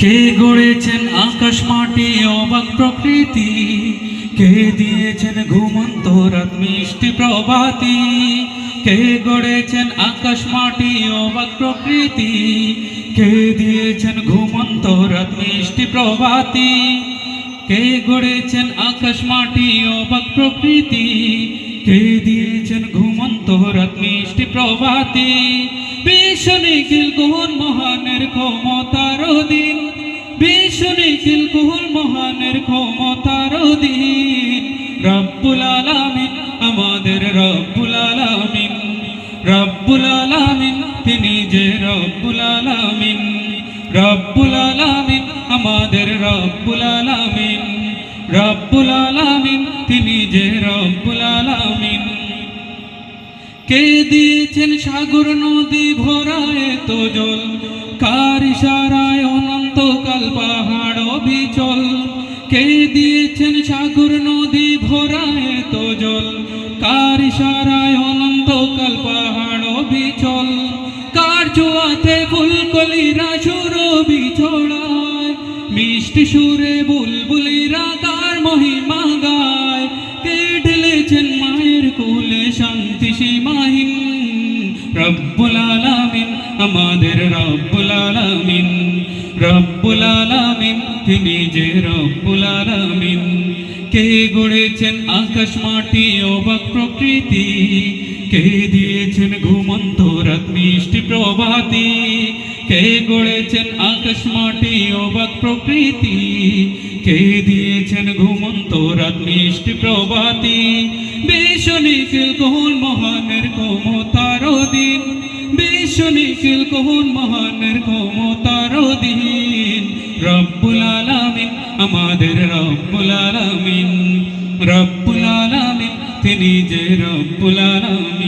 কে গড়েছেন আকাশ মাটি, অবাক প্রকৃতি? কে দিয়েছেন ঘুমন্ত রাত মিষ্টি প্রভাতি? কে গড়েছেন আকাশ মাটি, অবাক প্রকৃতি? কে দিয়েছেন ঘুমন্ত রাত মিষ্টি প্রভাতি? কে গড়েছেন আকাশ মাটি, অবাক প্রকৃতি? কে দিয়েছেন ঘুমন্ত রাত মিষ্টি প্রভাতি? বিশ্ব নিখিল কোহন মহানের ক্ষমতার দিন বিশ্ব নিখিল কোহন মহানের ক্ষমতার দিন রব্বুল আলামিন, আমাদের রব্বুল আলামিন। রব্বুল আলামিন, তিনি যে রব্বুল আলামিন। রব্বুল আলামিন, আমাদের রব্বুল আলামিন। রব্বুল আলামিন, তিনি যে রব্বুল আলামিন। কে দিয়েছেন সাগর নদী ভরায় তো জল কার ইশারায় অনন্তকাল পাহাড় বিচল কে দিয়েছেন সাগর নদী ভরায় তো জল কার ইশারায় অনন্তকাল পাহাড় বিচল কার চুয়াতে ফুলকলিরা সুর বিছড়ায়? মিষ্টি সুরে বুলবুলিরা কার মহিমা গায়। কে ঢেলেছেন মায়ের কোলে শান্তি সীমাহীন? রব্বুল আলামিন, আমাদের রব্বুল আলামিন রব্বুল আলামিন, তিনি যে রব্বুল আলামিন। কে গড়েছেন আকাশ মাটি অবাক প্রকৃতি, কে দিয়েছেন ঘুমন্ত রাত মিষ্টি প্রভাতি। কে গড়েছেন আকাশ মাটি অবাক প্রকৃতি? কে দিয়েছেন ঘুমন্ত রাত মিষ্টি প্রভাতি? বিশ্ব নিখিল কোহন মহানের ক্ষমতার দিন বিশ্ব নিখিল কোহন মহানের ক্ষমতার দিন রব্বুল আলামিন, আমাদের রব্বুল আলামিন। রব্বুল আলামিন, তিনি যে রব্বুল আলামিন।